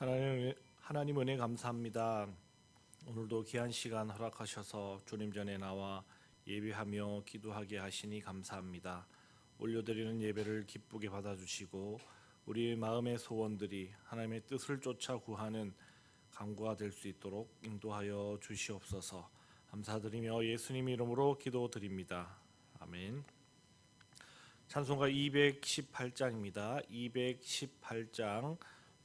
하나님, 하나님 은혜 감사합니다. 오늘도 귀한 시간 허락하셔서 주님 전에 나와 예배하며 기도하게 하시니 감사합니다. 올려드리는 예배를 기쁘게 받아주시고 우리 마음의 소원들이 하나님의 뜻을 쫓아 구하는 강구가 될 수 있도록 인도하여 주시옵소서. 감사드리며 예수님 이름으로 기도드립니다. 아멘. 찬송가 218장입니다. 218장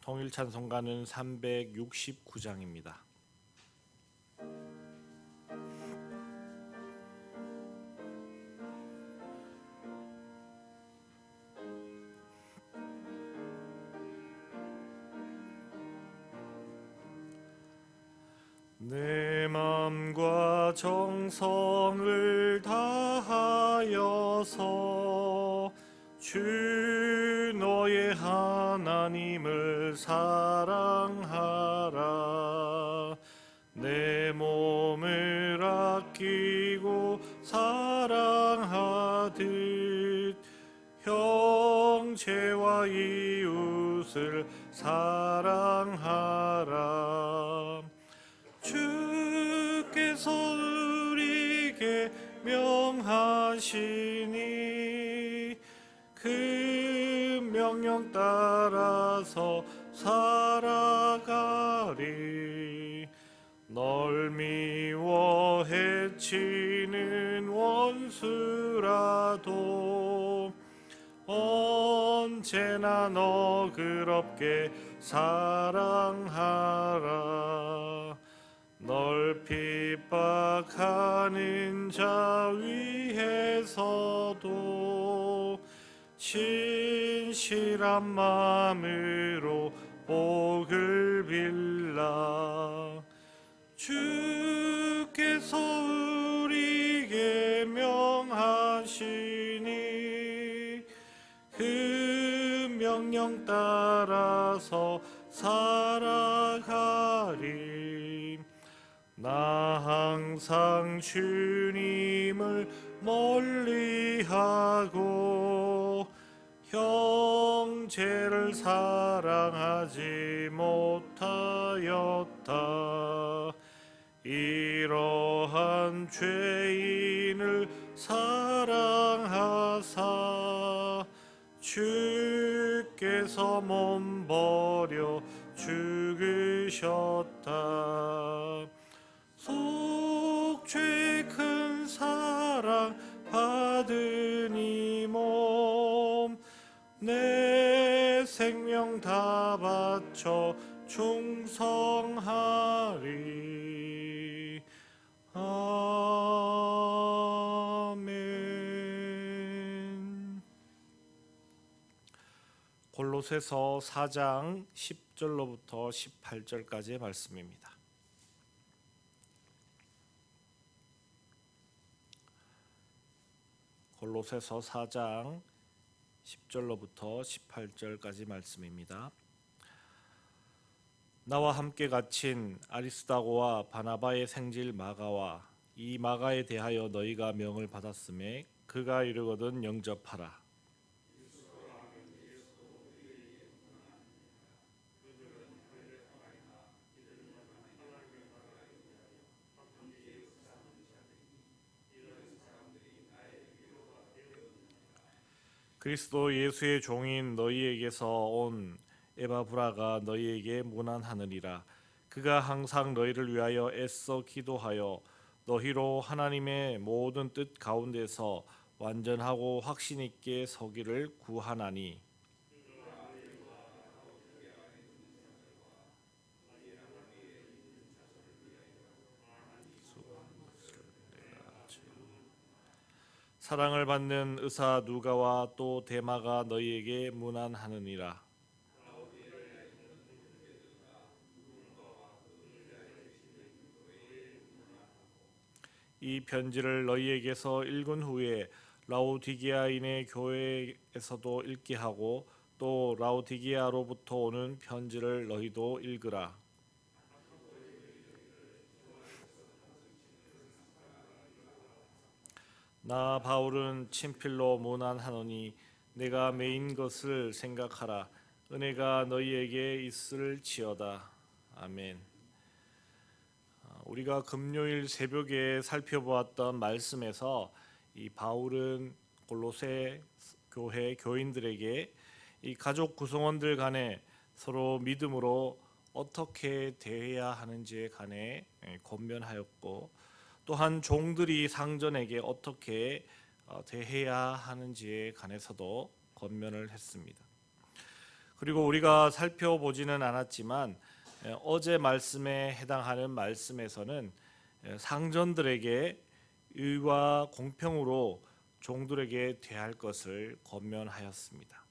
통일 찬송가는 369장입니다. 내 마음과 정성을 다하여서 주 하나님을 사랑하라. 내 몸을 아끼고 사랑하듯 형제와 이웃을 사랑하라 치는 원수라도 언제나 너그럽게 사랑하라. 널 핍박하는 자 위해서도 진실한 마음으로 복을 빌라. 주께서 그 명령 따라서 살아가리 나 항상 주님을 멀리하고 형제를 사랑하지 못하였다. 이러한 죄인을 사랑하사 주 께서 몸 버려 죽으셨다. 속죄 큰 사랑 받은 이몸내 생명 다 바쳐 충성하리 골로새서 4장 10절로부터 18절까지의 말씀입니다. 골로새서 4장 10절로부터 18절까지 말씀입니다. 나와 함께 갇힌 아리스다고와 바나바의 생질 마가와 이 마가에 대하여 너희가 명을 받았음에 그가 이르거든 영접하라. 그리스도 예수의 종인 너희에게서 온 에바브라가 너희에게 문안하느니라. 그가 항상 너희를 위하여 애써 기도하여 너희로 하나님의 모든 뜻 가운데서 완전하고 확신 있게 서기를 구하나니 사랑을 받는 의사 누가와 또 대마가 너희에게 문안하느니라 이 편지를 너희에게서 읽은 후에 라오디게아인의 교회에서도 읽게 하고 또 라오디게아로부터 오는 편지를 너희도 읽으라. 나 바울은 친필로 문안하노니 내가 메인 것을 생각하라. 은혜가 너희에게 있을지어다. 아멘. 아, 우리가 금요일 새벽에 살펴보았던 말씀에서 이 바울은 골로새 교회 교인들에게 이 가족 구성원들 간에 서로 믿음으로 어떻게 대해야 하는지에 관해 예, 권면하였고 또한 종들이 상전에게 어떻게 어, 대해야 하는지에 관해서도 권면을 했습니다. 그리고 우리가 살펴보지는 않았지만 예, 어제 말씀에 해당하는 말씀에서는 예, 상전들에게 의와 공평으로 종들에게 대할 것을 권면하였습니다.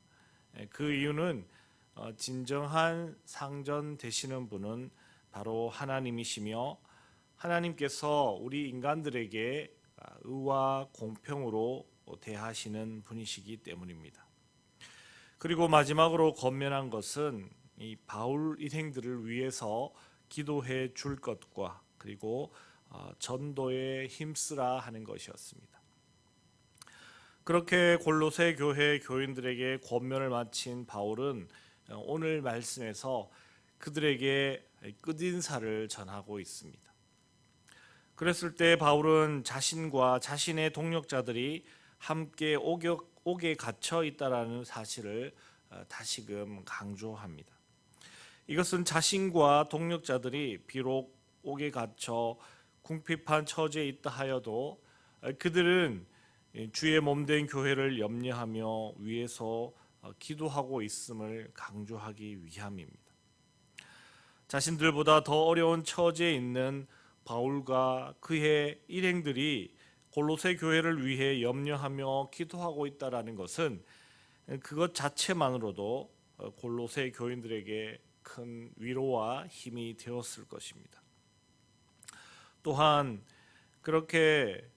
예, 그 이유는 어, 진정한 상전 되시는 분은 바로 하나님이시며 하나님께서 우리 인간들에게 아, 의와 공평으로 대하시는 분이시기 때문입니다. 그리고 마지막으로 권면한 것은 이 바울 일행들을 위해서 기도해 줄 것과 그리고 어, 전도에 힘쓰라 하는 것이었습니다. 그렇게 골로새 교회 교인들에게 권면을 마친 바울은 어, 오늘 말씀에서 그들에게 끝인사를 전하고 있습니다. 그랬을 때 바울은 자신과 자신의 동력자들이 함께 옥에, 옥에 갇혀 있다라는 사실을 어, 다시금 강조합니다. 이것은 자신과 동력자들이 비록 옥에 갇혀 궁핍한 처지에 있다 하여도 어, 그들은 주의 몸된 교회를 염려하며 위에서 어, 기도하고 있음을 강조하기 위함입니다. 자신들보다 더 어려운 처지에 있는 바울과 그의 일행들이 골로새 교회를 위해 염려하며 기도하고 있다라는 것은 그것 자체만으로도 골로새 교인들에게 큰 위로와 힘이 되었을 것입니다. 또한 그렇게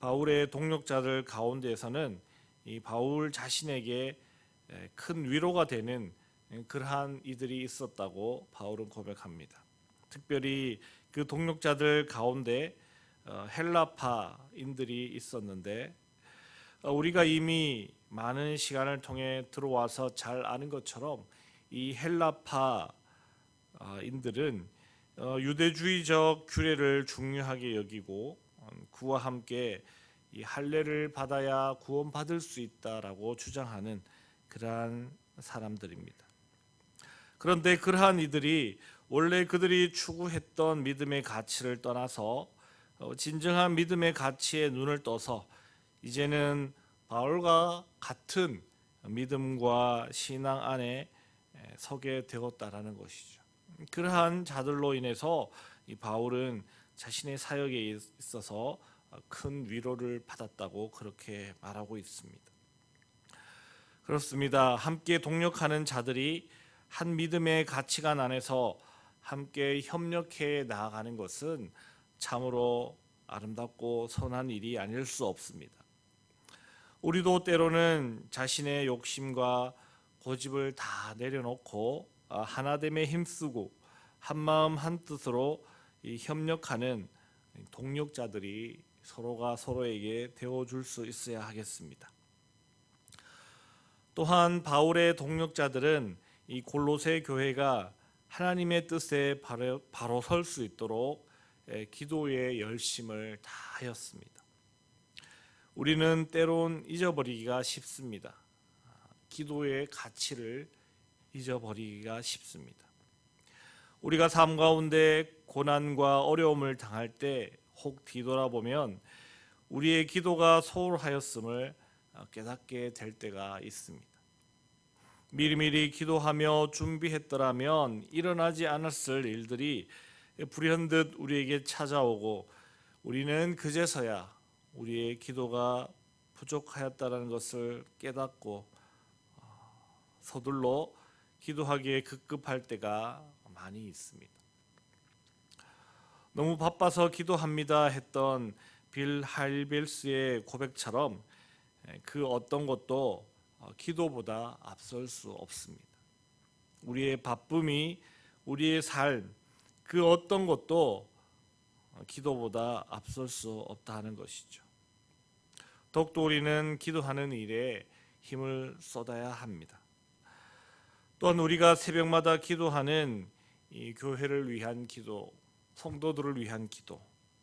바울의 동력자들 가운데에서는 이 바울 자신에게 큰 위로가 되는 그러한 이들이 있었다고 바울은 고백합니다. 특별히 그 동력자들 가운데 어, 헬라파인들이 있었는데 어, 우리가 이미 많은 시간을 통해 들어와서 잘 아는 것처럼 이 헬라파인들은 어, 유대주의적 규례를 중요하게 여기고 그와 함께 이 할례를 받아야 구원받을 수 있다라고 주장하는 그러한 사람들입니다. 그런데 그러한 이들이 원래 그들이 추구했던 믿음의 가치를 떠나서 어, 진정한 믿음의 가치에 눈을 떠서 이제는 바울과 같은 믿음과 신앙 안에 서게 되었다라는 것이죠. 그러한 자들로 인해서 이 바울은 자신의 사역에 있어서 큰 위로를 받았다고 그렇게 말하고 있습니다. 그렇습니다. 함께 동력하는 자들이 한 믿음의 가치관 안에서 함께 협력해 나아가는 것은 참으로 아름답고 선한 일이 아닐 수 없습니다. 우리도 때로는 자신의 욕심과 고집을 다 내려놓고 아, 하나됨에 힘쓰고 한 마음 한 뜻으로 협력하는 동력자들이 서로가 서로에게 되어줄 수 있어야 하겠습니다. 또한 바울의 동력자들은 이 골로새 교회가 하나님의 뜻에 바로, 바로 설 수 있도록 기도의 열심을 다하였습니다. 우리는 때론 잊어버리기가 쉽습니다. 기도의 가치를 잊어버리기가 쉽습니다. 우리가 삶 가운데 고난과 어려움을 당할 때 혹 뒤돌아보면 우리의 기도가 소홀하였음을 깨닫게 될 때가 있습니다. 미리미리 기도하며 준비했더라면 일어나지 않았을 일들이 불현듯 우리에게 찾아오고 우리는 그제서야 우리의 기도가 부족하였다는 것을 깨닫고 어, 서둘러 기도하기에 급급할 때가 많이 있습니다. 너무 바빠서 기도합니다 했던 빌 할빌스의 고백처럼 그 어떤 것도 어, 기도보다 앞설 수 없습니다. 우리의 바쁨이 우리의 삶, 그 어떤 것도 어, 기도보다 앞설 수 없다는 것이죠. 더욱더 우리는 기도하는 일에 힘을 쏟아야 합니다. 또한 우리가 새벽마다 기도하는 이 교회를 위한 기도, 성도들을 위한 기도,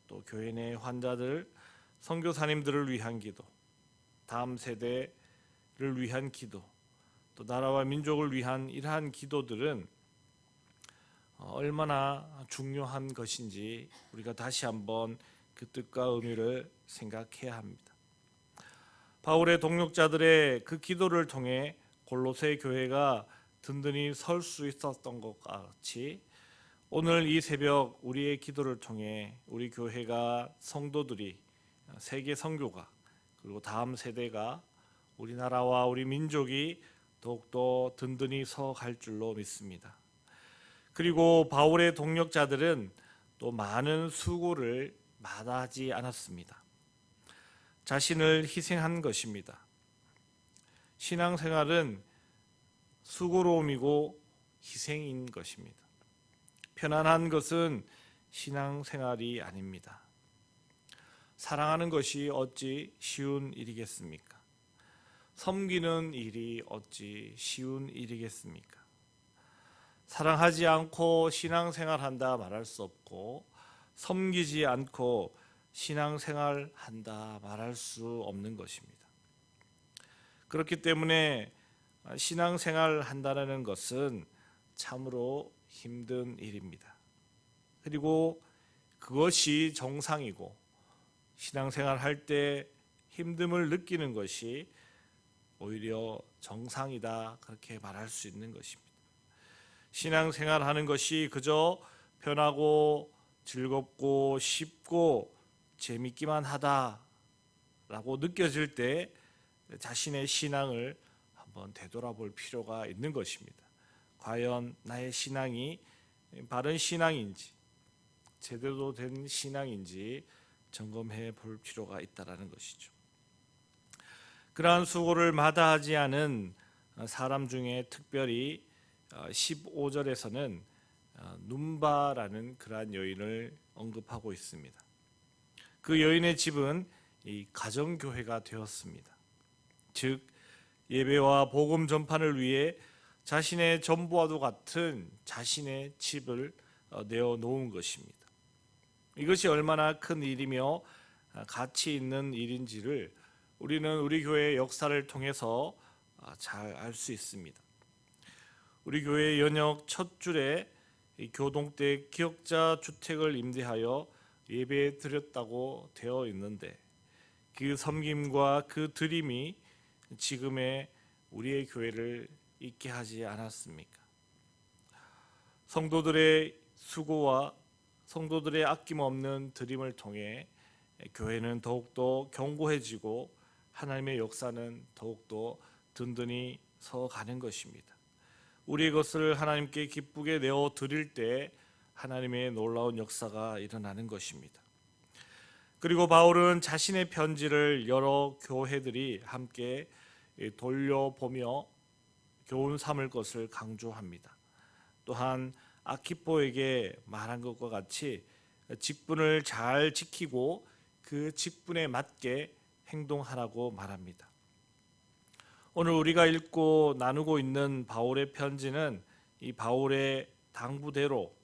또 교회 내 환자들, 선교사님들을 위한 기도, 다음 세대를 위한 기도, 또 나라와 민족을 위한 이러한 기도들은 어, 얼마나 중요한 것인지 우리가 다시 한번 그 뜻과 의미를 생각해야 합니다. 바울의 동력자들의 그 기도를 통해 골로새 교회가 든든히 설 수 있었던 것 같이 오늘 이 새벽 우리의 기도를 통해 우리 교회가 성도들이 세계 선교가 그리고 다음 세대가 우리나라와 우리 민족이 더욱더 든든히 서갈 줄로 믿습니다. 그리고 바울의 동력자들은 또 많은 수고를 마다하지 않았습니다. 자신을 희생한 것입니다. 신앙생활은 수고로움이고 희생인 것입니다. 편안한 것은 신앙생활이 아닙니다. 사랑하는 것이 어찌 쉬운 일이겠습니까? 섬기는 일이 어찌 쉬운 일이겠습니까? 사랑하지 않고 신앙생활한다 말할 수 없고 섬기지 않고 신앙생활한다 말할 수 없는 것입니다. 그렇기 때문에 신앙생활 한다는 것은 참으로 힘든 일입니다. 그리고 그것이 정상이고 신앙생활 할 때 힘듦을 느끼는 것이 오히려 정상이다 그렇게 말할 수 있는 것입니다. 신앙생활 하는 것이 그저 편하고 즐겁고 쉽고 재밌기만 하다라고 느껴질 때 자신의 신앙을 한번 되돌아볼 필요가 있는 것입니다. 과연 나의 신앙이 바른 신앙인지 제대로 된 신앙인지 점검해 볼 필요가 있다라는 것이죠. 그러한 수고를 마다하지 않은 사람 중에 특별히 15절에서는 눈바라는 그러한 여인을 언급하고 있습니다. 그 여인의 집은 이 가정 교회가 되었습니다. 즉 예배와 복음 전파를 위해 자신의 전부와도 같은 자신의 집을 내어 놓은 것입니다. 이것이 얼마나 큰 일이며 가치 있는 일인지를 우리는 우리 교회의 역사를 통해서 잘 알 수 있습니다. 우리 교회 연역 첫 줄에 교동 때 기억자 주택을 임대하여 예배 드렸다고 되어 있는데 그 섬김과 그 드림이 지금의 우리의 교회를 있게 하지 않았습니까? 성도들의 수고와 성도들의 아낌없는 드림을 통해 교회는 더욱더 견고해지고 하나님의 역사는 더욱더 든든히 서가는 것입니다. 우리의 것을 하나님께 기쁘게 내어 드릴 때 하나님의 놀라운 역사가 일어나는 것입니다. 그리고 바울은 자신의 편지를 여러 교회들이 함께 돌려보며 교훈 삼을 것을 강조합니다. 또한 아키포에게 말한 것과 같이 직분을 잘 지키고 그 직분에 맞게 행동하라고 말합니다. 오늘 우리가 읽고 나누고 있는 바울의 편지는 이 바울의 당부대로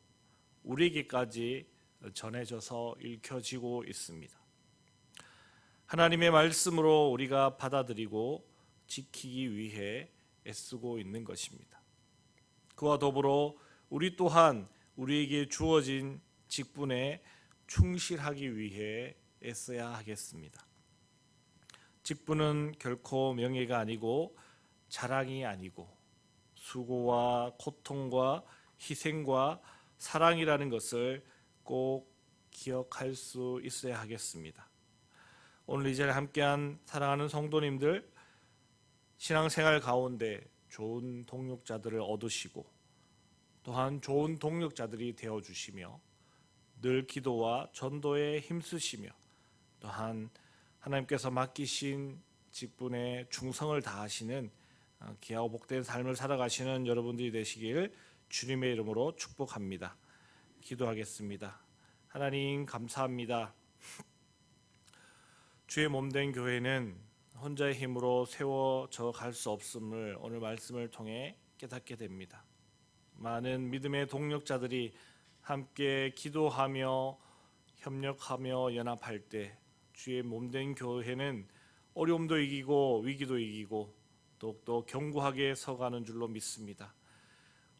우리에게까지 전해져서 읽혀지고 있습니다. 하나님의 말씀으로 우리가 받아들이고 지키기 위해 애쓰고 있는 것입니다. 그와 더불어 우리 또한 우리에게 주어진 직분에 충실하기 위해 애써야 하겠습니다. 직분은 결코 명예가 아니고 자랑이 아니고 수고와 고통과 희생과 사랑이라는 것을 꼭 기억할 수 있어야 하겠습니다. 오늘 이 자리에 함께한 사랑하는 성도님들 신앙생활 가운데 좋은 동력자들을 얻으시고 또한 좋은 동력자들이 되어 주시며 늘 기도와 전도에 힘쓰시며 또한 하나님께서 맡기신 직분에 충성을 다하시는 어, 귀하고 복된 삶을 살아가시는 여러분들이 되시길 주님의 이름으로 축복합니다. 기도하겠습니다. 하나님 감사합니다. 주의 몸된 교회는 혼자의 힘으로 세워져 갈 수 없음을 오늘 말씀을 통해 깨닫게 됩니다. 많은 믿음의 동력자들이 함께 기도하며 협력하며 연합할 때 주의 몸된 교회는 어려움도 이기고 위기도 이기고 더욱더 견고하게 서가는 줄로 믿습니다.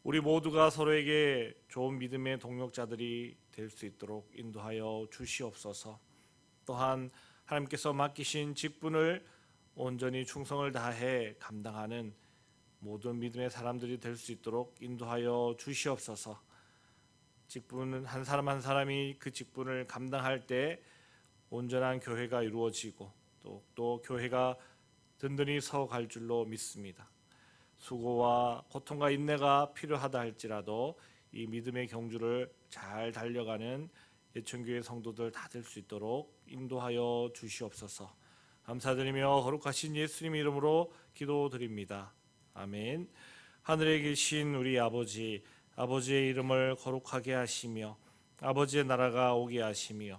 우리 모두가 서로에게 좋은 믿음의 동력자들이 될 수 있도록 인도하여 주시옵소서. 또한 하나님께서 맡기신 직분을 온전히 충성을 다해 감당하는 모든 믿음의 사람들이 될 수 있도록 인도하여 주시옵소서. 직분은 한 사람 한 사람이 그 직분을 감당할 때 온전한 교회가 이루어지고 또, 또 교회가 든든히 서갈 줄로 믿습니다. 수고와 고통과 인내가 필요하다 할지라도 이 믿음의 경주를 잘 달려가는 예천교회 성도들 다 될 수 있도록 인도하여 주시옵소서. 감사드리며 거룩하신 예수님 이름으로 기도드립니다. 아멘. 하늘에 계신 우리 아버지, 아버지의 이름을 거룩하게 하시며 아버지의 나라가 오게 하시며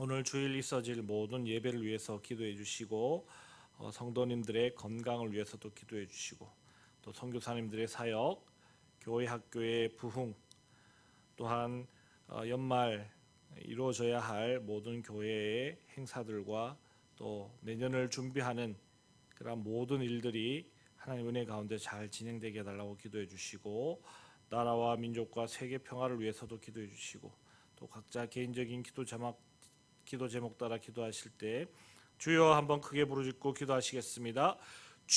오늘 주일 있어질 모든 예배를 위해서 기도해 주시고 어, 성도님들의 건강을 위해서도 기도해 주시고 또 선교사님들의 사역, 교회 학교의 부흥, 또한 어, 연말 이루어져야 할 모든 교회의 행사들과 또 내년을 준비하는 그런 모든 일들이 하나님 은혜 가운데 잘 진행되게 해달라고 기도해 주시고 나라와 민족과 세계 평화를 위해서도 기도해 주시고 또 각자 개인적인 기도 제목 기도 제목 따라 기도하실 때 주여 한번 크게 부르짖고 기도하시겠습니다.